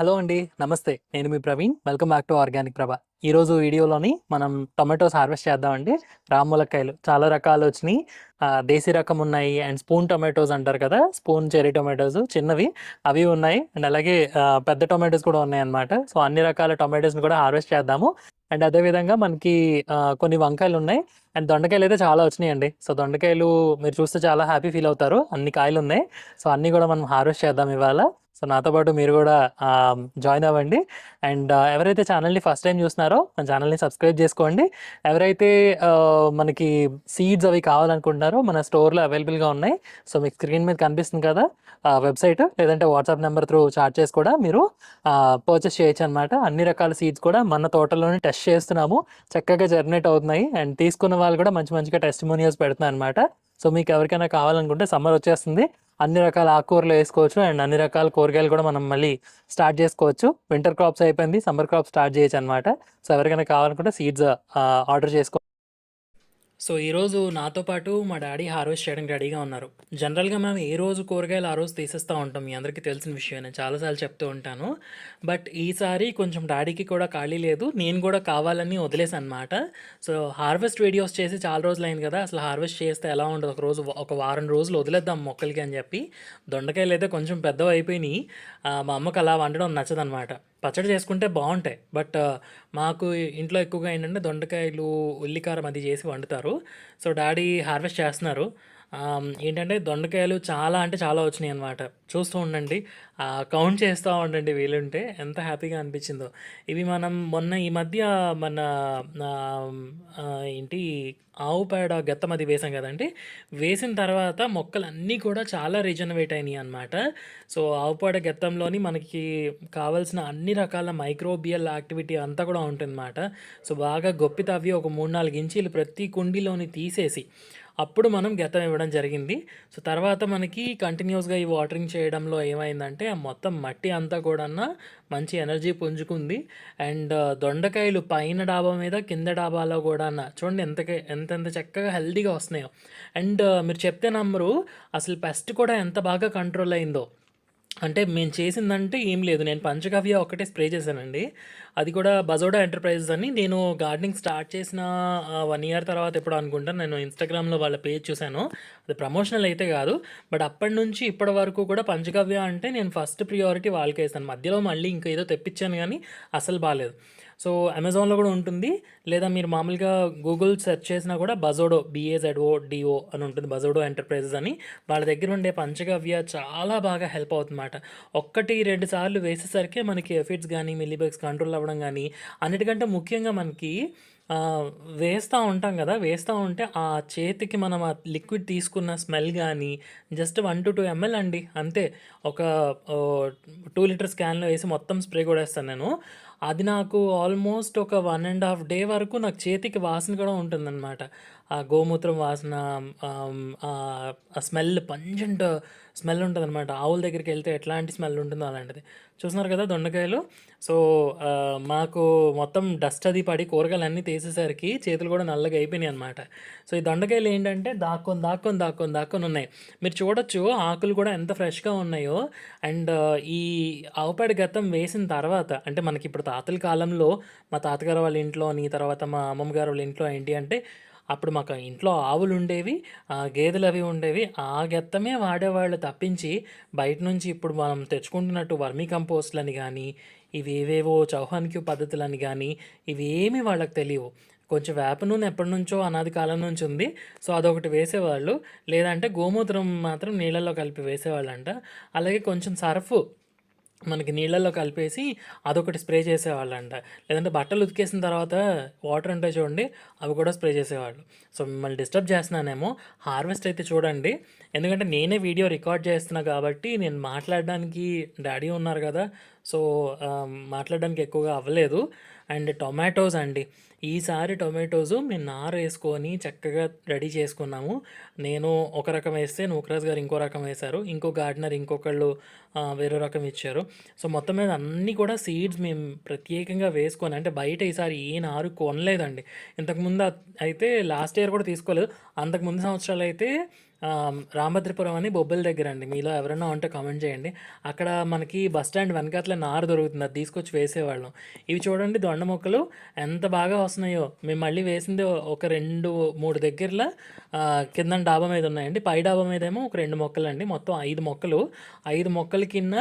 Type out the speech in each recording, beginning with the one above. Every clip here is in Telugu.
హలో అండి నమస్తే. నేను మీ Praveen. Welcome back to organic Prabha. ఈరోజు వీడియోలోని మనం టొమాటోస్ హార్వెస్ట్ చేద్దామండి. రాములక్కాయలు. చాలా రకాలు వచ్చినాయి. దేశీ రకం ఉన్నాయి అండ్ స్పూన్ టొమాటోస్ అంటారు కదా స్పూన్ చెరీ టొమాటోస్ చిన్నవి. అవి ఉన్నాయి అండ్ అలాగే పెద్ద టొమాటోస్ కూడా ఉన్నాయి అన్నమాట. సో అన్ని రకాల టొమాటోస్ని కూడా హార్వెస్ట్ చేద్దాము. అండ్ అదేవిధంగా మనకి కొన్ని వంకాయలు ఉన్నాయి. అండ్ దొండకాయలు అయితే చాలా వచ్చినాయండి. సో దొండకాయలు మీరు చూస్తే చాలా హ్యాపీ ఫీల్ అవుతారు. అన్ని కాయలు ఉన్నాయి. సో అన్నీ కూడా మనం హార్వెస్ట్ చేద్దాం ఇవాళ. సో నాతో పాటు మీరు కూడా జాయిన్ అవ్వండి. అండ్ ఎవరైతే ఛానల్ని ఫస్ట్ టైం చూస్తున్నారో మన ఛానల్ని సబ్స్క్రైబ్ చేసుకోండి. ఎవరైతే మనకి సీడ్స్ అవి కావాలనుకుంటున్నారో మన స్టోర్లో అవైలబుల్గా ఉన్నాయి. సో మీకు స్క్రీన్ మీద కనిపిస్తుంది కదా వెబ్సైట్. లేదంటే వాట్సాప్ నెంబర్ త్రూ చార్ట్ చేసి కూడా మీరు పర్చేస్ చేయొచ్చు అనమాట అన్ని రకాల సీడ్స్ కూడా మన తోటలోనే టెస్ట్ చేస్తున్నాము. చక్కగా జర్నేట్ అవుతున్నాయి. అండ్ తీసుకున్న వాళ్ళు కూడా మంచి మంచిగా టెస్టిమోనియల్స్ పెడుతున్నారు అనమాట సో మీకు ఎవరికైనా కావాలనుకుంటే సమ్మర్ వచ్చేస్తుంది. అన్ని రకాల ఆకుకూరలు వేసుకోవచ్చు అండ్ అన్ని రకాల కూరగాయలు కూడా మనం మళ్ళీ స్టార్ట్ చేసుకోవచ్చు. వింటర్ క్రాప్స్ అయిపోయింది సమ్మర్ క్రాప్ స్టార్ట్ చేయొచ్చు అనమాట సో ఎవరికైనా కావాలనుకుంటే సీడ్స్ ఆర్డర్ చేసుకో సో ఈరోజు నాతో పాటు మా డాడీ హార్వెస్ట్ చేయడానికి రెడీగా ఉన్నారు. జనరల్గా మేము ఏ రోజు కూరగాయలు ఆ రోజు తీసేస్తూ ఉంటాం మీ అందరికీ తెలిసిన విషయం నేను చాలాసార్లు చెప్తూ ఉంటాను. బట్ ఈసారి కొంచెం డాడీకి కూడా ఖాళీ లేదు నేను కూడా కావాలని వదిలేసాను అనమాట సో హార్వెస్ట్ వీడియోస్ చేసి చాలా రోజులు అయింది కదా అసలు హార్వెస్ట్ చేస్తే ఎలా ఉండదు? ఒక రోజు ఒక వారం రోజులు వదిలేద్దాం మొక్కలకి అని చెప్పి దొండకాయలు అయితే కొంచెం పెద్దవి అయిపోయినాయి మా అమ్మకి అలా వండడం నచ్చదనమాట పచ్చడి చేసుకుంటే బాగుంటాయి. బట్ మాకు ఇంట్లో ఎక్కువగా ఏంటంటే దొండకాయలు ఉల్లికారం అది చేసి వండుతారు. సో డాడీ హార్వెస్ట్ చేస్తున్నారు. ఏంటంటే దొండకాయలు చాలా అంటే చాలా వచ్చినాయి అనమాట చూస్తూ ఉండండి. కౌంట్ చేస్తూ ఉండండి వీలుంటే ఎంత హ్యాపీగా అనిపించిందో. ఇవి మనం మొన్న ఈ మధ్య మన ఏంటి ఆవు పేడ గెత్తం అది వేసాం కదండి. వేసిన తర్వాత మొక్కలన్నీ కూడా చాలా రీజనరేట్ అయినాయి అనమాట సో ఆవు పేడ గెత్తంలోని మనకి కావాల్సిన అన్ని రకాల మైక్రోబియల్ యాక్టివిటీ అంతా కూడా ఉంటుందన్నమాట. సో బాగా గొప్పి తవ్వి ఒక మూడు నాలుగు ఇంచీలు ప్రతి కుండీలోని తీసేసి అప్పుడు మనం గెత్తం ఇవ్వడం జరిగింది. సో తర్వాత మనకి కంటిన్యూస్గా ఈ వాటరింగ్ చేయడంలో ఏమైందంటే ఆ మొత్తం మట్టి అంతా కూడా మంచి ఎనర్జీ పుంజుకుంది. అండ్ దొండకాయలు పైన డాబా మీద కింద డాబాలో కూడా చూడండి ఎంత ఎంతెంత చక్కగా హెల్దీగా వస్తున్నాయో. అండ్ మీరు చెప్తే నమ్మరు అసలు పెస్ట్ కూడా ఎంత బాగా కంట్రోల్ అయిందో. అంటే మేము చేసిందంటే ఏం లేదు. నేను పంచగవ్య ఒకటే స్ప్రే చేశానండి. అది కూడా బజోడా ఎంటర్ప్రైజెస్ అని నేను గార్డెనింగ్ స్టార్ట్ చేసిన వన్ ఇయర్ తర్వాత ఎప్పుడు అనుకుంటాను నేను ఇన్స్టాగ్రామ్లో వాళ్ళ పేజ్ చూశాను. అది ప్రమోషనల్ అయితే కాదు. బట్ అప్పటి నుంచి ఇప్పటి వరకు కూడా పంచగవ్య అంటే నేను ఫస్ట్ ప్రియారిటీ వాళ్ళకే ఇస్తాను. మధ్యలో మళ్ళీ ఇంకా ఏదో తెప్పించాను కానీ అసలు బాగాలేదు సో అమెజాన్లో కూడా ఉంటుంది. లేదా మీరు మామూలుగా గూగుల్ సెర్చ్ చేసినా కూడా బజోడో బిఏజెడ్ఓ డిఓ అని ఉంటుంది. బజోడో ఎంటర్ప్రైజెస్ అని. వాళ్ళ దగ్గర ఉండే పంచగవ్య చాలా బాగా హెల్ప్ అవుతుందన్నమాట. ఒక్కటి రెండు సార్లు వేసేసరికి మనకి ఎఫిడ్స్ కానీ మిల్లీబగ్స్ కంట్రోల్ అవ్వడం కానీ అన్నిటికంటే ముఖ్యంగా మనకి వేస్తూ ఉంటాం కదా. వేస్తూ ఉంటే ఆ చేతికి మనం ఆ లిక్విడ్ తీసుకున్న స్మెల్ కానీ just one to two ml అండి. అంతే. ఒక టూ లీటర్స్ క్యాన్లో వేసి మొత్తం స్ప్రే కూడా వేస్తాను నేను. అది నాకు ఆల్మోస్ట్ ఒక వన్ అండ్ హాఫ్ డే వరకు నాకు చేతికి వాసన కూడా ఉంటుందన్నమాట. ఆ గోమూత్రం వాసన ఆ స్మెల్ పంజెంట్ స్మెల్ ఉంటుంది అనమాట ఆవుల దగ్గరికి వెళ్తే ఎట్లాంటి స్మెల్ ఉంటుందో అలాంటిది. చూస్తున్నారు కదా దొండకాయలు? సో మాకు మొత్తం డస్ట్ అది పడి కూరగాయలు అన్నీ తీసేసరికి చేతులు కూడా నల్లగా అయిపోయినాయి అనమాట సో ఈ దొండకాయలు ఏంటంటే దాక్కొని దాక్కొని దాక్కొని దాక్కొని ఉన్నాయి. మీరు చూడొచ్చు ఆకులు కూడా ఎంత ఫ్రెష్గా ఉన్నాయో. అండ్ ఈ ఆవుపేడ గతం వేసిన తర్వాత అంటే మనకి ఇప్పుడు తాతల కాలంలో మా తాతగారు వాళ్ళ ఇంట్లోని తర్వాత మా అమ్మమ్మ గారు వాళ్ళ ఇంట్లో ఏంటి అంటే అప్పుడు మాకు ఇంట్లో ఆవులు ఉండేవి ఆ, గేదెలు అవి ఉండేవి. ఆ గెత్తమే వాడేవాళ్ళు తప్పించి బయట నుంచి ఇప్పుడు మనం తెచ్చుకుంటున్నట్టు వర్మీ కంపోస్ట్లని కానీ ఇవి ఏవేవో చౌహాన్క్యూ పద్ధతులని కానీ ఇవి ఏమీ వాళ్ళకి తెలియవు. కొంచెం వేప నూనె ఎప్పటి నుంచో అనాది కాలం నుంచి ఉంది. సో అదొకటి వేసేవాళ్ళు. లేదంటే గోమూత్రం మాత్రం నీళ్ళల్లో కలిపి వేసేవాళ్ళంట. అలాగే కొంచెం సర్ఫ్ మనకి నీళ్ళల్లో కలిపేసి అదొకటి స్ప్రే చేసేవాళ్ళంట. లేదంటే బట్టలు ఉతికేసిన తర్వాత వాటర్ ఉంటాయి చూడండి అవి కూడా స్ప్రే చేసేవాళ్ళు. సో మిమ్మల్ని డిస్టర్బ్ చేస్తున్నానేమో హార్వెస్ట్ అయితే చూడండి. ఎందుకంటే నేనే వీడియో రికార్డ్ చేస్తున్నా కాబట్టి నేను మాట్లాడడానికి డాడీ ఉన్నారు కదా సో మాట్లాడడానికి ఎక్కువగా అవ్వలేదు. అండ్ టొమాటోస్ అండి. ఈసారి టొమాటోస్ మేము నార వేసుకొని చక్కగా రెడీ చేసుకున్నాము. నేను ఒక రకం వేస్తే నూకరాజ్ గారు ఇంకో రకం వేశారు. ఇంకో గార్డెనర్ ఇంకొకళ్ళు వేరే రకం ఇచ్చారు. సో మొత్తం మీద అన్నీ కూడా సీడ్స్ మేము ప్రత్యేకంగా వేసుకొని అంటే బయట ఈసారి ఏ నారు కొనలేదండి. ఇంతకుముందు అయితే లాస్ట్ ఇయర్ కూడా తీసుకోలేదు. అంతకు ముందు సంవత్సరాలు అయితే రామభద్రపురం అని బొబ్బిలి దగ్గర అండి. మీలో ఎవరైనా ఉంటే కామెంట్ చేయండి. అక్కడ మనకి బస్ స్టాండ్ వెనకాతల నార దొరుకుతుంది. అది తీసుకొచ్చి వేసేవాళ్ళం. ఇవి చూడండి దొండ మొక్కలు ఎంత బాగా వస్తున్నాయో. మేము మళ్ళీ వేసింది ఒక 2, 3 దగ్గరల ఆహ్, కిందన డాబా మీద ఉన్నాయండి. పై డాబా మీదేమో ఒక రెండు మొక్కలు అండి మొత్తం ఐదు మొక్కలు. ఐదు మొక్కల కింద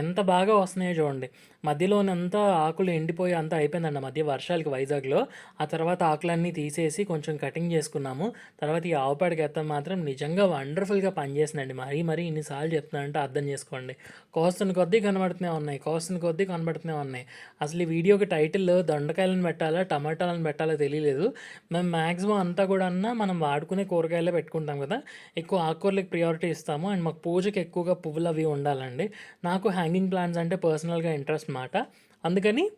ఎంత బాగా వస్తున్నాయో చూడండి. మధ్యలోనంతా ఆకులు ఎండిపోయి అంతా అయిపోయిందండి. మధ్య వర్షాలకి వైజాగ్‌లో. ఆ తర్వాత ఆకులన్నీ తీసేసి కొంచెం కటింగ్ చేసుకున్నాము. తర్వాత ఈ ఆవుపేడ గెత్తం మాత్రం నిజంగా వండర్‌ఫుల్‌గా పనిచేసిందండి. మరీ మరీ ఇన్ని సార్లు చెప్తున్నానంటే అర్థం చేసుకోండి. కోస్తున్న కొద్దీ కనబడుతూనే ఉన్నాయి. కోస్తున్న కొద్దీ కనబడుతూనే ఉన్నాయి. అసలు ఈ వీడియోకి టైటిల్ దొండకాయలను పెట్టాలా? టమాటాలను పెట్టాలో తెలియలేదు. మేము మాక్సిమం అంతా కూడా అన్న మనం వాడుకునే కూరగాయలే పెట్టుకుంటాం కదా! ఎక్కువ ఆకుకూరలకు ప్రియారిటీ ఇస్తాము. అండ్ మాకు పూజకి ఎక్కువగా పువ్వులు అవి ఉండాలండి. నాకు హ్యాంగింగ్ ప్లాంట్స్ అంటే పర్సనల్‌గా ఇంట్రెస్ట్ మాట. అందుకని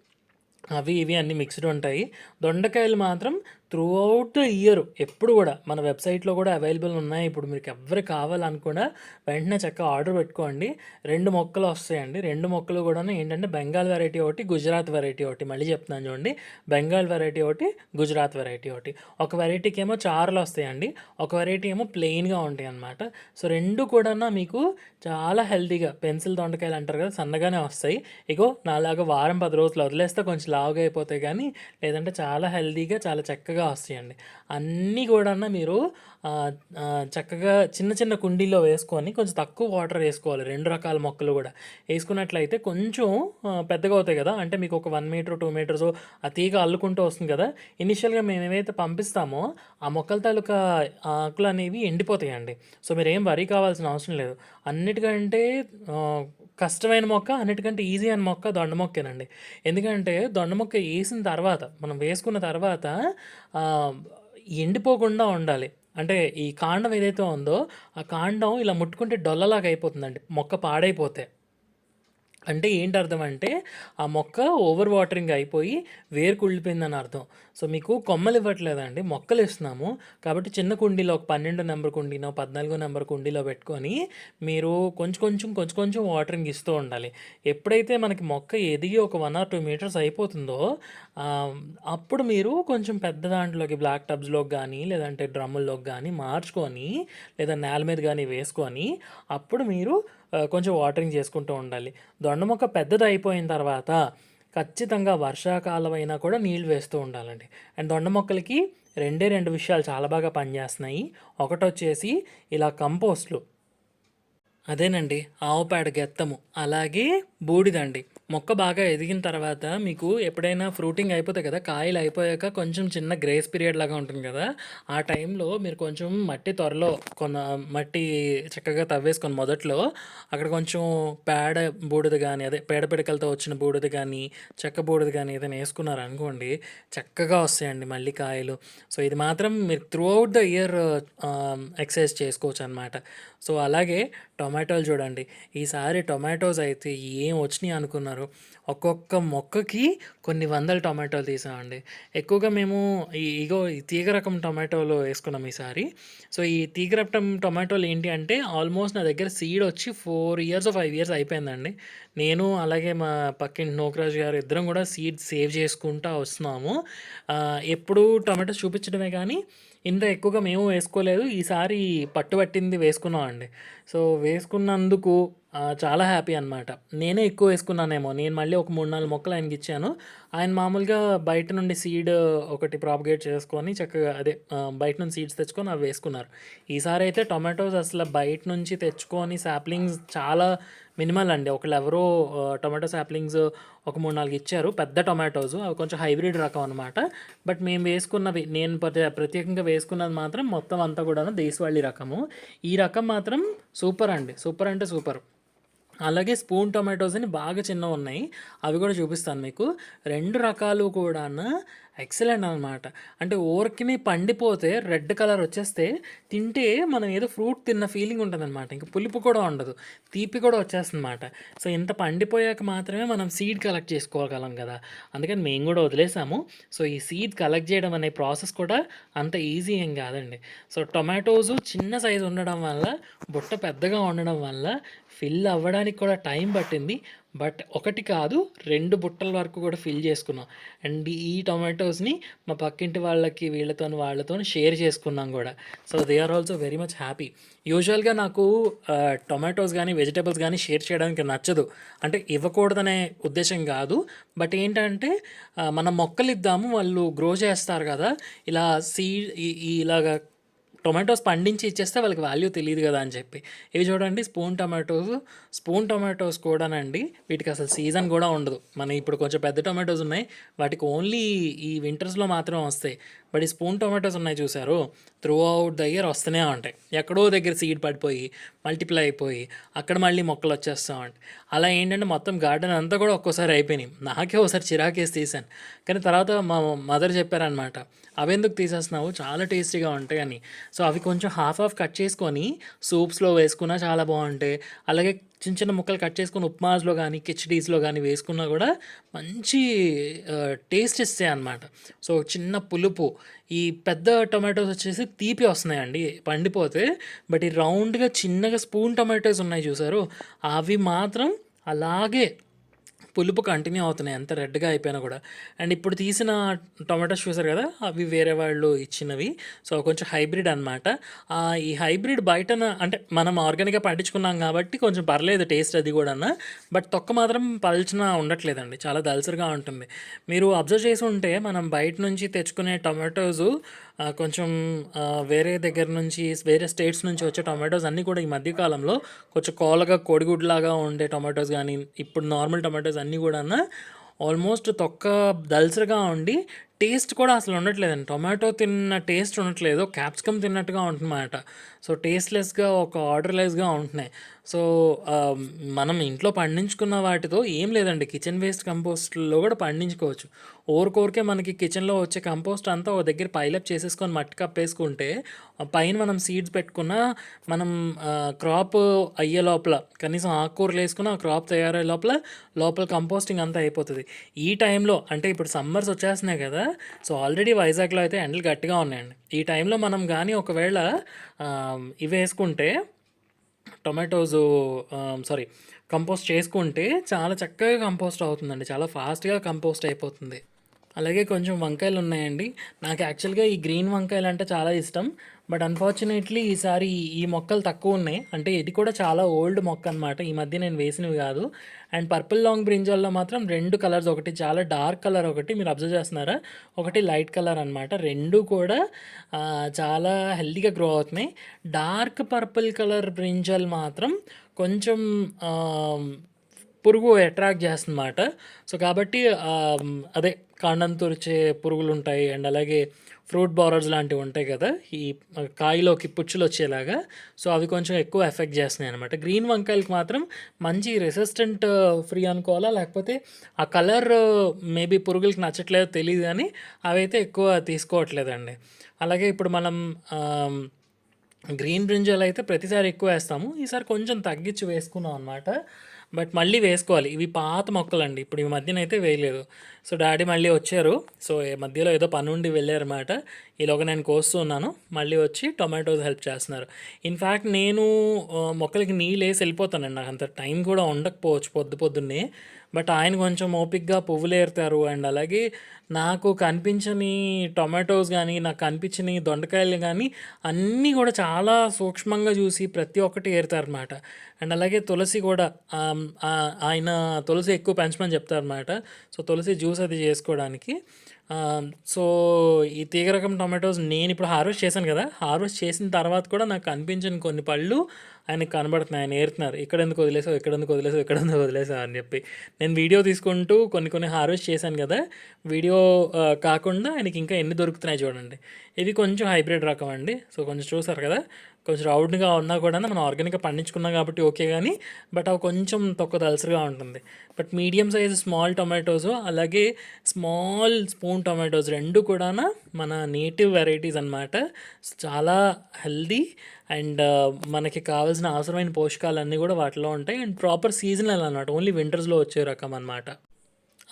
అవి ఇవి అన్నీ మిక్స్డ్ ఉంటాయి. దొండకాయలు మాత్రం త్రూ అవుట్ ఇయర్ ఎప్పుడు కూడా మన వెబ్‌సైట్‌లో కూడా అవైలబుల్ ఉన్నాయి. ఇప్పుడు మీకు ఎవరు కావాలనుకున్నా వెంటనే చక్కగా ఆర్డర్ పెట్టుకోండి. రెండు మొక్కలు వస్తాయండి. రెండు మొక్కలు కూడా ఏంటంటే బెంగాల్ వెరైటీ ఒకటి, గుజరాత్ వెరైటీ ఒకటి. మళ్ళీ చెప్తున్నాను చూడండి. బెంగాల్ వెరైటీ ఒకటి, గుజరాత్ వెరైటీ ఒకటి. ఒక వెరైటీకి ఏమో చారులు వస్తాయండి. ఒక వెరైటీ ఏమో ప్లెయిన్‌గా ఉంటాయి అన్నమాట సో రెండు కూడా మీకు చాలా హెల్తీగా పెన్సిల్ దొండకాయలు అంటారు కదా! సన్నగానే వస్తాయి. ఇగో నాలాగా వారం, పది రోజులు వదిలేస్తే కొంచెం లావుగా అయిపోతాయి కానీ లేదంటే చాలా హెల్తీగా చాలా చక్కగా వస్తాయండి. అన్నీ కూడా మీరు చక్కగా చిన్న చిన్న కుండీలో వేసుకొని కొంచెం తక్కువ వాటర్ వేసుకోవాలి. రెండు రకాల మొక్కలు కూడా. వేసుకున్నట్లయితే కొంచెం పెద్దగా అవుతాయి కదా! అంటే మీకు ఒక వన్ మీటర్, టూ మీటర్స్ ఆ తీగ అల్లుకుంటూ వస్తుంది కదా! ఇనిషియల్గా మేము ఏవైతే పంపిస్తామో ఆ మొక్కల తాలూకా ఆకులు అనేవి ఎండిపోతాయండి. సో మీరు ఏం వరి కావాల్సిన అవసరం లేదు. అన్నిటికంటే కష్టమైన మొక్క అన్నిటికంటే ఈజీ అయిన మొక్క దొండ మొక్కేనండి. ఎందుకంటే దొండ మొక్క వేసిన తర్వాత మనం వేసుకున్న తర్వాత ఎండిపోకుండా ఉండాలి. అంటే ఈ కాండం ఏదైతే ఉందో ఆ కాండం ఇలా ముట్టుకుంటే డొల్లలాగా అయిపోతుందండి. మొక్క పాడైపోతే. అంటే ఏంటి అర్థం అంటే ఆ మొక్క ఓవర్ వాటరింగ్ అయిపోయి వేరు కుళ్ళిపోయిందని అర్థం. సో మీకు కొమ్మలు ఇవ్వట్లేదండి. మొక్కలు ఇస్తున్నాము. కాబట్టి చిన్న కుండీలో ఒక పన్నెండు నెంబర్ కుండీనో, 14 నంబర్ కుండీలో పెట్టుకొని మీరు కొంచెం కొంచెం, కొంచెం కొంచెం వాటరింగ్ ఇస్తూ ఉండాలి. ఎప్పుడైతే మనకి మొక్క ఎదిగి ఒక వన్ ఆర్ టూ మీటర్స్ అయిపోతుందో అప్పుడు మీరు కొంచెం పెద్ద దాంట్లోకి బ్లాక్ టబ్స్‌లోకి కానీ లేదంటే డ్రమ్ముల్లోకి కానీ మార్చుకొని లేదా నేల మీద కానీ వేసుకొని అప్పుడు మీరు కొంచెం వాటరింగ్ చేసుకుంటూ ఉండాలి. దొండ మొక్క పెద్దది అయిపోయిన తర్వాత ఖచ్చితంగా వర్షాకాలం అయినా కూడా నీళ్ళు వేస్తూ ఉండాలండి. అండ్ దొండ మొక్కలకి రెండే రెండు విషయాలు చాలా బాగా పనిచేస్తున్నాయి. ఒకటొచ్చేసి ఇలా కంపోస్ట్‌లు. అదేనండి ఆవు పేడ గెత్తము. అలాగే బూడిదండి. మొక్క బాగా ఎదిగిన తర్వాత మీకు ఎప్పుడైనా ఫ్రూటింగ్ అయిపోతాయి కదా! కాయలు అయిపోయాక కొంచెం చిన్న గ్రేస్ పీరియడ్ లాగా ఉంటుంది కదా! ఆ టైంలో మీరు కొంచెం మట్టి త్వరలో కొన్న మట్టి చక్కగా తవ్వేసుకొని మొదట్లో అక్కడ కొంచెం పేడ బూడిద కానీ అదే పేడ పిడకలతో వచ్చిన బూడిద కానీ చెక్క బూడిద కానీ ఏదైనా వేసుకున్నారు అనుకోండి చక్కగా వస్తాయండి మళ్ళీ కాయలు. సో ఇది మాత్రం మీరు throughout the year exercise చేసుకోవచ్చు అనమాట సో అలాగే టొమాటోలు చూడండి. ఈసారి టొమాటోస్ అయితే ఏం వచ్చినాయి అనుకున్నారు. ఒక్కొక్క మొక్కకి కొన్ని వందల టొమాటోలు తీసామండి. ఎక్కువగా మేము ఈ ఇగో ఈ తీగ రకం టొమాటోలు వేసుకున్నాం ఈసారి. సో ఈ తీగ రకం టొమాటోలు ఏంటి అంటే ఆల్మోస్ట్ నా దగ్గర సీడ్ వచ్చి ఫోర్ ఇయర్స్ ఫైవ్ ఇయర్స్ అయిపోయిందండి. నేను అలాగే మా పక్కింటి నోకరాజు గారు ఇద్దరం కూడా సీడ్ సేవ్ చేసుకుంటా వస్తున్నాము. ఎప్పుడు ఎప్పుడూ టొమాటోస్ చూపించడమే కానీ ఇంత ఎక్కువగా మేము వేసుకోలేదు. ఈసారి పట్టుబట్టింది వేసుకున్నామండి. సో వేసుకున్నందుకు చాలా హ్యాపీ అనమాట. నేనే ఎక్కువ వేసుకున్నానేమో. నేను మళ్ళీ ఒక 3, 4 మొక్కలు ఆయనకి ఇచ్చాను ఆయన మామూలుగా బయట నుండి సీడ్ ఒకటి ప్రాపగేట్ చేసుకొని చక్కగా అదే బయట నుంచి సీడ్స్ తెచ్చుకొని అవి వేసుకున్నారు. ఈసారి అయితే టొమాటోస్ అసలు బయట నుంచి తెచ్చుకొని సాప్లింగ్స్ చాలా మినిమల్ అండి. ఒకళ్ళు ఎవరో టొమాటో సాప్లింగ్స్ ఒక 3, 4 ఇచ్చారు. పెద్ద టొమాటోస్ అవి కొంచెం హైబ్రిడ్ రకం అనమాట. బట్ మేము వేసుకున్నవి నేను ప్రత్యేకంగా వేసుకున్నది మాత్రం మొత్తం అంతా కూడా దేశవాళీ రకము. ఈ రకం మాత్రం సూపర్ అండి. సూపర్ అంటే సూపర్. అలాగే స్పూన్ టొమాటోస్ అని బాగా చిన్నవున్నాయి. అవి కూడా చూపిస్తాను మీకు. రెండు రకాలు కూడా ఎక్సలెంట్ అనమాట. అంటే ఊరికనే పండిపోతే రెడ్ కలర్ వచ్చేస్తే తింటే మనం ఏదో ఫ్రూట్ తిన్న ఫీలింగ్ ఉంటుందన్నమాట ఇంకా పులుపు కూడా ఉండదు. తీపి కూడా వచ్చేస్తుందన్నమాట. సో ఇంత పండిపోయాక మాత్రమే మనం సీడ్ కలెక్ట్ చేసుకోగలం కదా! అందుకని మేము కూడా వదిలేసాము. సో ఈ సీడ్ కలెక్ట్ చేయడం అనే ప్రాసెస్ కూడా అంత ఈజీ ఏం కాదండి. సో టొమాటోస్ చిన్న సైజు ఉండడం వల్ల, బుట్ట పెద్దగా ఉండడం వల్ల ఫిల్ అవ్వడానికి కూడా టైం పట్టింది. బట్ ఒకటి కాదు రెండు బుట్టల వరకు కూడా ఫిల్ చేసుకున్నాం. అండ్ ఈ టొమాటోస్ని మా పక్కింటి వాళ్ళకి వీళ్ళతో వాళ్ళతో షేర్ చేసుకున్నాం కూడా. So they are also very much happy యూజువల్గా నాకు టొమాటోస్ కానీ వెజిటేబుల్స్ కానీ షేర్ చేయడానికి నచ్చదు. అంటే ఇవ్వకూడదనే ఉద్దేశం కాదు. బట్ ఏంటంటే మనం మొక్కలు ఇద్దాము వాళ్ళు గ్రో చేస్తారు కదా. ఇలా సీడ్ ఇలాగా టొమాటోస్ పండించి ఇచ్చేస్తే వాళ్ళకి వాల్యూ తెలియదు కదా అని చెప్పి. ఇవి చూడండి స్పూన్ టొమాటోస్ స్పూన్ టొమాటోస్ కూడానండి. వీటికి అసలు సీజన్ కూడా ఉండదు. మన ఇప్పుడు కొంచెం పెద్ద టొమాటోస్ ఉన్నాయి. వాటికి ఓన్లీ ఈ వింటర్స్లో మాత్రం వస్తాయి. బట్ ఈ స్పూన్ టొమాటోస్ ఉన్నాయి చూసారు త్రూ అవుట్ ద ఇయర్ వస్తూనే ఉంటాయి. ఎక్కడో దగ్గర సీడ్ పడిపోయి మల్టిప్లై అయిపోయి అక్కడ మళ్ళీ మొక్కలు వచ్చేస్తూ ఉంటాయి. అలా ఏంటంటే మొత్తం గార్డెన్ అంతా కూడా ఒక్కోసారి అయిపోయినాయి. నాకే ఒకసారి చిరాకేసి తీసాను కానీ తర్వాత మా మదర్ చెప్పారనమాట అవి ఎందుకు తీసేస్తున్నావు? చాలా టేస్టీగా ఉంటాయి అని. సో అవి కొంచెం హాఫ్ హాఫ్ కట్ చేసుకొని సూప్స్లో వేసుకున్నా చాలా బాగుంటాయి. అలాగే చిన్న చిన్న ముక్కలు కట్ చేసుకుని ఉప్మాస్లో కానీ కిచడీస్లో కానీ వేసుకున్నా కూడా మంచి టేస్ట్ ఇస్తాయి అన్నమాట. సో చిన్న పులుపు. ఈ పెద్ద టొమాటోస్ వచ్చేసి తీపి వస్తున్నాయండి పండిపోతే. బట్ ఈ రౌండ్గా చిన్నగా స్పూన్ టొమాటోస్ ఉన్నాయి చూసారు. అవి మాత్రం అలాగే పులుపు కంటిన్యూ అవుతున్నాయి. ఎంత రెడ్గా అయిపోయినా కూడా. అండ్ ఇప్పుడు తీసిన టొమాటోస్ చూసారు కదా అవి వేరే వాళ్ళు ఇచ్చినవి. సో కొంచెం హైబ్రిడ్ అనమాట ఈ హైబ్రిడ్ బయటన అంటే మనం ఆర్గానిక్గా పండించుకున్నాం కాబట్టి కొంచెం పర్లేదు టేస్ట్ అది కూడా బట్ తొక్క మాత్రం పల్చిన ఉండట్లేదండి. చాలా దల్సరిగా ఉంటుంది. మీరు అబ్జర్వ్ చేసి ఉంటే మనం బయట నుంచి తెచ్చుకునే టొమాటోస్ కొంచెం వేరే దగ్గర నుంచి వేరే స్టేట్స్ నుంచి వచ్చే టొమాటోస్ అన్నీ కూడా ఈ మధ్యకాలంలో కొంచెం కోలగా కోడిగుడ్లాగా ఉండే టొమాటోస్ కానీ ఇప్పుడు నార్మల్ టొమాటోస్ అన్నీ కూడా ఆల్మోస్ట్ తొక్క దల్సరగా ఉండి టేస్ట్ కూడా అసలు ఉండట్లేదండి. టొమాటో తిన్న టేస్ట్ ఉండట్లేదు క్యాప్సికమ్ తిన్నట్టుగా ఉంటుందన్నమాట సో టేస్ట్లెస్గా ఒక ఆర్డర్లెస్గా ఉంటున్నాయి. సో మనం ఇంట్లో పండించుకున్న వాటితో ఏం లేదండి. కిచెన్ వేస్ట్ కంపోస్ట్లో కూడా పండించుకోవచ్చు. ఓరుకోరికే మనకి కిచెన్లో వచ్చే కంపోస్ట్ అంతా ఒక దగ్గర పైలప్ చేసేసుకొని మట్టి కప్పేసుకుంటే పైన మనం సీడ్స్ పెట్టుకున్న మనం క్రాప్ అయ్యే లోపల కనీసం ఆకుకూరలు వేసుకున్న ఆ క్రాప్ తయారయ్యే లోపల లోపల కంపోస్టింగ్ అంతా అయిపోతుంది. ఈ టైంలో అంటే ఇప్పుడు సమ్మర్స్ వచ్చేస్తున్నాయి కదా సో ఆల్రెడీ వైజాగ్లో అయితే ఎండలు గట్టిగా ఉన్నాయండి. ఈ టైంలో మనం కానీ ఒకవేళ ఇవి వేసుకుంటే టొమాటోస్ సారీ కంపోస్ట్ చేసుకుంటే చాలా చక్కగా కంపోస్ట్ అవుతుందండి. చాలా ఫాస్ట్గా కంపోస్ట్ అయిపోతుంది. అలాగే కొంచెం వంకాయలు ఉన్నాయండి. నాకు యాక్చువల్గా ఈ గ్రీన్ వంకాయలు అంటే చాలా ఇష్టం. బట్ అన్ఫార్చునేట్లీ ఈసారి ఈ- మొక్కలు తక్కువ ఉన్నాయి. అంటే ఇది కూడా చాలా ఓల్డ్ మొక్క అనమాట ఈ మధ్య నేను వేసినవి కాదు. అండ్ పర్పుల్ లాంగ్ బ్రింజాల్లో మాత్రం రెండు కలర్స్ ఒకటి చాలా డార్క్ కలర్ ఒకటి మీరు అబ్జర్వ్ చేస్తున్నారా? ఒకటి లైట్ కలర్ అనమాట రెండు కూడా చాలా హెల్దీగా గ్రో అవుతున్నాయి. డార్క్ పర్పుల్ కలర్ బ్రింజల్ మాత్రం కొంచెం పురుగు అట్రాక్ట్ చేస్తుందన్నమాట. సో కాబట్టి అదే కాండం తురిచే పురుగులు ఉంటాయి అండ్ అలాగే ఫ్రూట్ బారర్స్ లాంటివి ఉంటాయి కదా ఈ కాయలోకి పుచ్చులు వచ్చేలాగా. సో అవి కొంచెం ఎక్కువ ఎఫెక్ట్ చేస్తున్నాయి అనమాట గ్రీన్ వంకాయలకు మాత్రం మంచి రెసిస్టెంట్ ఫ్రీ uh, అనుకోవాలా? లేకపోతే ఆ కలర్ uh, మేబీ పురుగులకి నచ్చట్లేదో తెలియదు కానీ అవైతే ఎక్కువ తీసుకోవట్లేదండి. అలాగే ఇప్పుడు మనం గ్రీన్ బ్రింజల్ అయితే ప్రతిసారి ఎక్కువ వేస్తాము. ఈసారి కొంచెం తగ్గించి వేసుకున్నాం అనమాట బట్ మళ్ళీ వేసుకోవాలి. ఇవి పాత మొక్కలండి. ఇప్పుడు ఈ మధ్యన అయితే వేయలేదు. సో డాడీ మళ్ళీ వచ్చారు. సో ఈ మధ్యలో ఏదో పని ఉండి వెళ్ళారన్నమాట. ఈలోగా నేను కోస్తున్నాను మళ్ళీ వచ్చి టొమాటోస్ హెల్ప్ చేస్తున్నారు. ఇన్ఫ్యాక్ట్ నేను మొక్కలకి నీళ్ళు వేసి వెళ్ళిపోతానండి. నాకు అంత టైం కూడా ఉండకపోవచ్చు పొద్దు పొద్దున్నే. బట్ ఆయన కొంచెం ఓపిక్గా పువ్వులు ఏరుతారు. అండ్ అలాగే నాకు కనిపించని టొమాటోస్ కానీ నాకు కనిపించని దొండకాయలు కానీ అన్నీ కూడా చాలా సూక్ష్మంగా చూసి ప్రతి ఒక్కటి ఏరుతారనమాట అండ్ అలాగే తులసి కూడా ఆయన తులసి ఎక్కువ పెంచమని చెప్తారనమాట సో తులసి జ్యూస్ అది చేసుకోవడానికి. సో ఈ తీగ రకం టొమాటోస్ నేను ఇప్పుడు హార్వెస్ట్ చేశాను కదా. హార్వెస్ట్ చేసిన తర్వాత కూడా నాకు కనిపించిన కొన్ని పళ్ళు ఆయనకు కనబడుతున్నాయి. ఆయన ఏరుతున్నారు ఇక్కడ ఎందుకు వదిలేసావు? ఇక్కడ ఎందుకు వదిలేసావు? ఇక్కడ ఎందుకు వదిలేసావు? అని చెప్పి. నేను వీడియో తీసుకుంటూ కొన్ని కొన్ని హార్వెస్ట్ చేశాను కదా. వీడియో కాకుండా ఆయనకి ఇంకా ఎన్ని దొరుకుతున్నాయి చూడండి. ఇది కొంచెం హైబ్రిడ్ రకం అండి. సో కొంచెం చూసారు కదా. కొంచెం రౌండ్గా ఉన్నా కూడా మనం ఆర్గానిక్గా పండించుకున్నాం కాబట్టి ఓకే కానీ బట్ అవి కొంచెం తక్కువ దలసరిగా ఉంటుంది. But medium size small tomatoes అలాగే స్మాల్ స్పూన్ టొమాటోస్ రెండు కూడా మన నేటివ్ వెరైటీస్ అన్నమాట. చాలా హెల్దీ అండ్ మనకి కావాల్సిన అవసరమైన పోషకాలన్నీ కూడా వాటిలో ఉంటాయి. అండ్ ప్రాపర్ సీజనల్ అన్నమాట. ఓన్లీ వింటర్స్లో వచ్చే రకం అన్నమాట.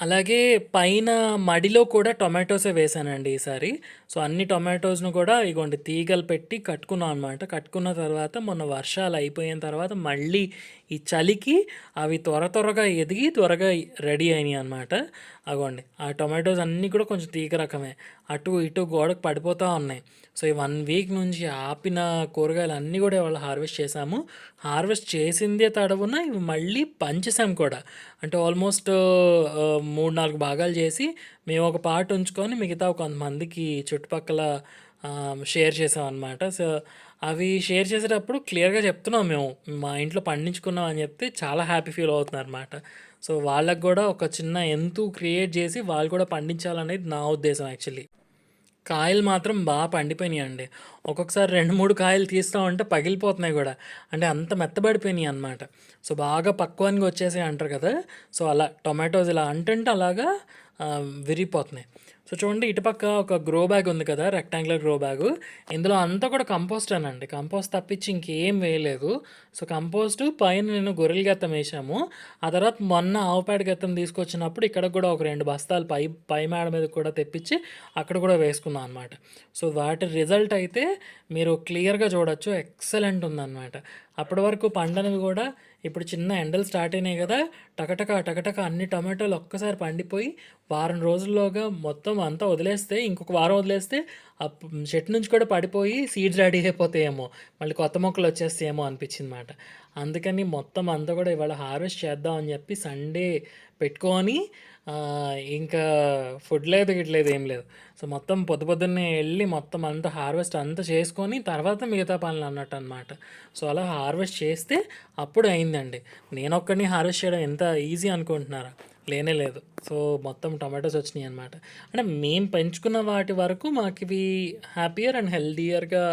అలాగే పైన మడిలో కూడా టొమాటోసే వేసానండి ఈసారి. సో అన్ని టొమాటోస్ను కూడా ఇగోండి తీగలు పెట్టి కట్టుకున్నాం అనమాట కట్టుకున్న తర్వాత మొన్న వర్షాలు అయిపోయిన తర్వాత మళ్ళీ ఈ చలికి అవి త్వర త్వరగా ఎదిగి త్వరగా రెడీ అయినాయి అనమాట అగోండి ఆ టొమాటోస్ అన్నీ కూడా కొంచెం తీగ రకమే. అటు ఇటు గోడకు పడిపోతూ ఉన్నాయి. సో ఈ వన్ వీక్ నుంచి ఆపిన కూరగాయలు అన్నీ కూడా ఇవాళ హార్వెస్ట్ చేసాము హార్వెస్ట్ చేసిందే తడవున ఇవి మళ్ళీ పంచేసాం కూడా. అంటే ఆల్మోస్ట్ మూడు నాలుగు భాగాలు చేసి మేము ఒక పార్ట్ ఉంచుకొని మిగతా కొంతమందికి చుట్టుపక్కల షేర్ చేసాం అనమాట సో అవి షేర్ చేసేటప్పుడు క్లియర్గా చెప్తున్నాం మేము. మా ఇంట్లో పండించుకున్నాం అని చెప్తే చాలా హ్యాపీ ఫీల్ అవుతున్నారు అనమాట సో వాళ్ళకు కూడా ఒక చిన్న ఎంతు క్రియేట్ చేసి వాళ్ళు కూడా పండించాలనేది నా ఉద్దేశం యాక్చువల్లీ. కాయలు మాత్రం బాగా పండిపోయినాయి అండి ఒక్కొక్కసారి రెండు మూడు కాయలు తీస్తా ఉంటే పగిలిపోతున్నాయి కూడా. అంటే అంత మెత్తబడిపోయినాయి అనమాట సో బాగా పక్వానికి వచ్చేసాయి అంటారు కదా. సో అలా టొమాటోస్ ఇలా అంటుంటే అలాగా విరిగిపోతున్నాయి. సో చూడండి ఇటుపక్క ఒక గ్రో బ్యాగ్ ఉంది కదా రెక్టాంగులర్ గ్రో బ్యాగ్ ఇందులో అంతా కూడా కంపోస్ట్ అనండి. కంపోస్ట్ తప్పించి ఇంకేం వేయలేదు. సో కంపోస్ట్ పైన నేను గొర్రెల గత్తం వేసాము ఆ తర్వాత మొన్న ఆవుపేట గత్తం తీసుకొచ్చినప్పుడు ఇక్కడ కూడా ఒక రెండు బస్తాలు పై పై మేడ మీద కూడా తెప్పించి అక్కడ కూడా వేసుకున్నాం అనమాట సో వాటి రిజల్ట్ అయితే మీరు క్లియర్గా చూడొచ్చు. ఎక్సలెంట్ ఉందన్నమాట. అప్పటి వరకు పండనివి కూడా ఇప్పుడు చిన్న ఎండలు స్టార్ట్ అయినాయి కదా టకటక టకటక అన్ని టమాటోలు ఒక్కసారి పండిపోయి వారం రోజుల్లోగా మొత్తం అంతా వదిలేస్తే ఇంకొక వారం వదిలేస్తే ఆ చెట్టు నుంచి కూడా పడిపోయి సీడ్స్ రెడీ అయిపోతాయేమో. మళ్ళీ కొత్త మొక్కలు వచ్చేస్తాయేమో అనిపించింది అనమాట అందుకని మొత్తం అంతా కూడా ఇవాళ హార్వెస్ట్ చేద్దాం అని చెప్పి సండే పెట్టుకొని ఇంకా ఫుడ్ లేదు గిట్లేదు ఏం లేదు. సో మొత్తం పొద్దు పొద్దున్నే వెళ్ళి మొత్తం అంతా హార్వెస్ట్ అంతా చేసుకొని తర్వాత మిగతా పనులు అన్నట్టు అనమాట సో అలా హార్వెస్ట్ చేస్తే అప్పుడు అయిందండి. నేను ఒక్కడిని హార్వెస్ట్ చేయడం ఎంత ఈజీ అనుకుంటున్నారా? లేనే లేదు. సో మొత్తం టమాటోస్ వచ్చినాయి అనమాట అంటే మేము పెంచుకున్న వాటి వరకు మాకు ఇవి హ్యాపీయర్ అండ్ హెల్దీయర్గా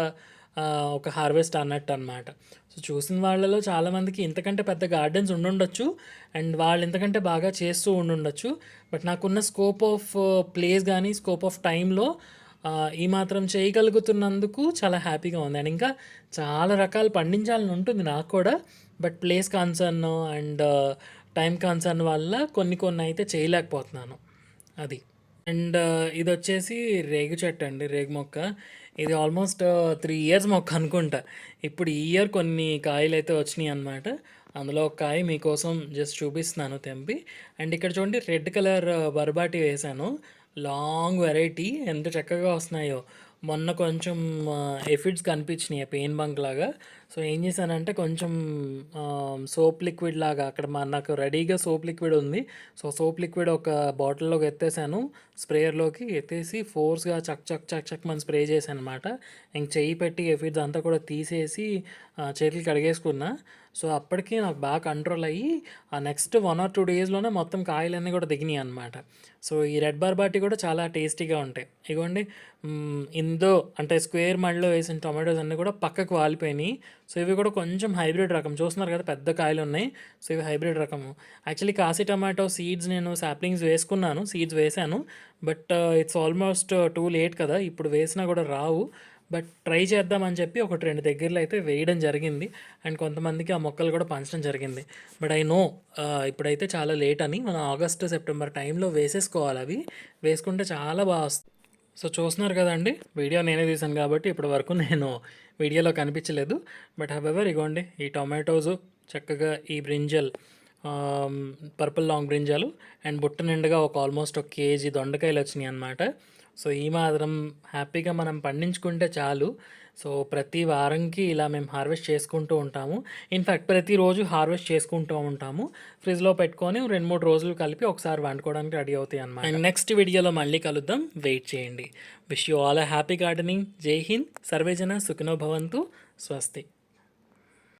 ఒక హార్వెస్ట్ అన్నట్టు అనమాట సో చూసిన వాళ్ళలో చాలామందికి ఇంతకంటే పెద్ద గార్డెన్స్ ఉండుండొచ్చు అండ్ వాళ్ళు ఇంతకంటే బాగా చేస్తూ ఉండుండొచ్చు. బట్ నాకున్న స్కోప్ ఆఫ్ ప్లేస్ కానీ స్కోప్ ఆఫ్ టైంలో ఈ మాత్రం చేయగలుగుతున్నందుకు చాలా హ్యాపీగా ఉంది. అండ్ ఇంకా చాలా రకాలు పండించాలని ఉంటుంది నాకు కూడా. But place concern and time concern వల్ల కొన్ని కొన్ని అయితే చేయలేకపోతున్నాను. అది. అండ్ ఇది వచ్చేసి రేగు చెట్టు అండి రేగు మొక్క ఇది ఆల్మోస్ట్ త్రీ ఇయర్స్ మొక్క అనుకుంటా. ఇప్పుడు ఈ ఇయర్ కొన్ని కాయలు అయితే వచ్చినాయి అనమాట అందులో ఒక కాయ మీకోసం జస్ట్ చూపిస్తున్నాను తెంపి. అండ్ ఇక్కడ చూడండి రెడ్ కలర్ బర్బాటి వేశాను లాంగ్ వెరైటీ ఎంత చక్కగా వస్తున్నాయో. మొన్న కొంచెం ఎఫిడ్స్ కనిపించినాయి పెయిన్ బంక్ లాగా. సో ఏం చేశానంటే కొంచెం సోప్ లిక్విడ్ లాగా అక్కడ మా నాకు రెడీగా సోప్ లిక్విడ్ ఉంది. సో సోప్ లిక్విడ్ ఒక బాటిల్లోకి ఎత్తేసాను. స్ప్రేయర్లోకి ఎత్తేసి ఫోర్స్గా చక్ చక్ చక్ చక్ మనం స్ప్రే చేశాను అనమాట ఇంక చెయ్యి పెట్టి ఎఫిడ్స్ అంతా కూడా తీసేసి చేతులు కడిగేసుకున్నా. సో అప్పటికి నాకు బాగా కంట్రోల్ అయ్యి ఆ నెక్స్ట్ వన్ ఆర్ టూ డేస్లోనే మొత్తం కాయలన్నీ కూడా దిగినాయి అనమాట సో ఈ రెడ్ బార్బాటి కూడా చాలా టేస్టీగా ఉంటాయి. ఇగోండి ఇందో అంటే స్క్వేర్ మడిలో వేసిన టొమాటోస్ అన్నీ కూడా పక్కకు వాలిపోయినాయి. సో ఇవి కూడా కొంచెం హైబ్రిడ్ రకం. చూస్తున్నారు కదా పెద్ద కాయలు ఉన్నాయి. సో ఇవి హైబ్రిడ్ రకము. యాక్చువల్లీ కాసి టమాటో సీడ్స్ నేను సాప్లింగ్స్ వేసుకున్నాను సీడ్స్ వేశాను but it's almost too late కదా. ఇప్పుడు వేసినా కూడా రావు. బట్ ట్రై చేద్దామని చెప్పి ఒకటి రెండు దగ్గరలో అయితే వేయడం జరిగింది. అండ్ కొంతమందికి ఆ మొక్కలు కూడా పంచడం జరిగింది. బట్ ఐ నో ఇప్పుడైతే చాలా లేట్ అని మనం ఆగస్ట్ సెప్టెంబర్ టైంలో వేసేసుకోవాలి అవి. వేసుకుంటే చాలా బాగా వస్తుంది సో చూస్తున్నారు కదండి వీడియో నేనే తీసాను కాబట్టి ఇప్పటి వరకు నేను వీడియోలో కనిపించలేదు. బట్ హవెవర్ ఇగోండి ఈ టొమాటోస్ చక్కగా ఈ బ్రింజల్ పర్పుల్ లాంగ్ బ్రింజాలు అండ్ బుట్ట నిండుగా ఒక ఆల్మోస్ట్ ఒక కేజీ దొండకాయలు వచ్చినాయి అనమాట సో ఈ మాత్రం హ్యాపీగా మనం పండించుకుంటే చాలు. సో ప్రతి వారంకి ఇలా మేము హార్వెస్ట్ చేసుకుంటూ ఉంటాము. ఇన్ఫ్యాక్ట్ ప్రతిరోజు హార్వెస్ట్ చేసుకుంటూ ఉంటాము. ఫ్రిడ్జ్లో పెట్టుకొని రెండు మూడు రోజులు కలిపి ఒకసారి వండుకోవడానికి రెడీ అవుతాయి అన్నమాట. అండ్ నెక్స్ట్ వీడియోలో మళ్ళీ కలుద్దాం. వెయిట్ చేయండి. Wish you all happy gardening Jai Hind సర్వేజన సుఖినో భవంతు స్వస్తి